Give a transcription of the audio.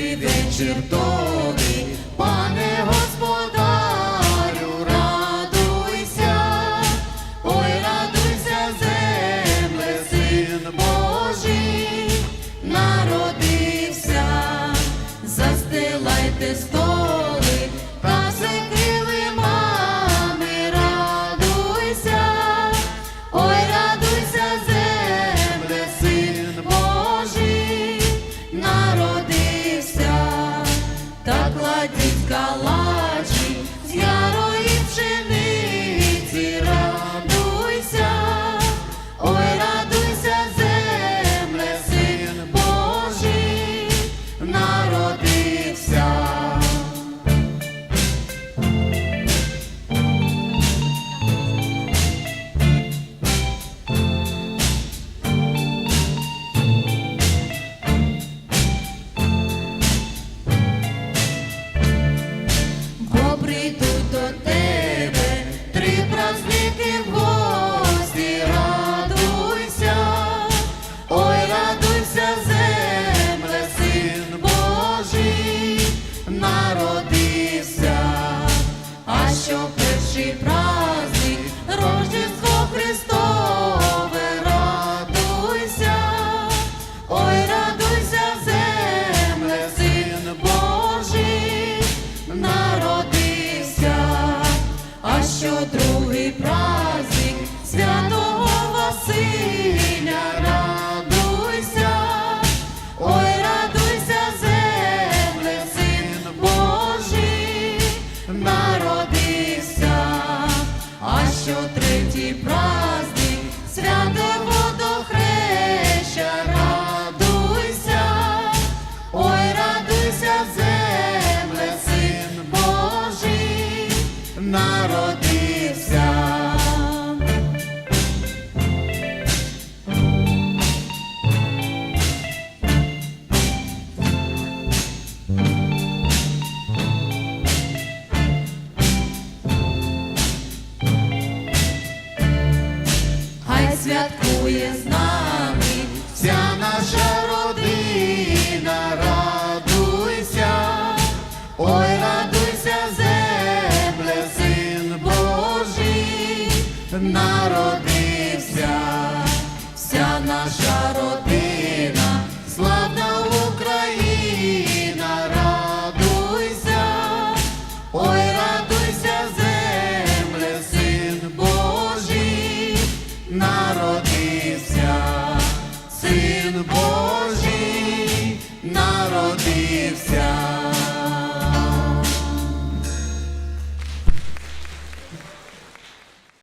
Добрий вечір, то. Кладіть що другий праздник святого Василя, радуйся, ой, радуйся, земле, син Божий, народився, а що третій праздник святе водохреща, радуйся, ой, радуйся, земле, син Божий, народився. Святкує з нами. Вся наша родина, радуйся, ой, радуйся, земле, син Божий, народився,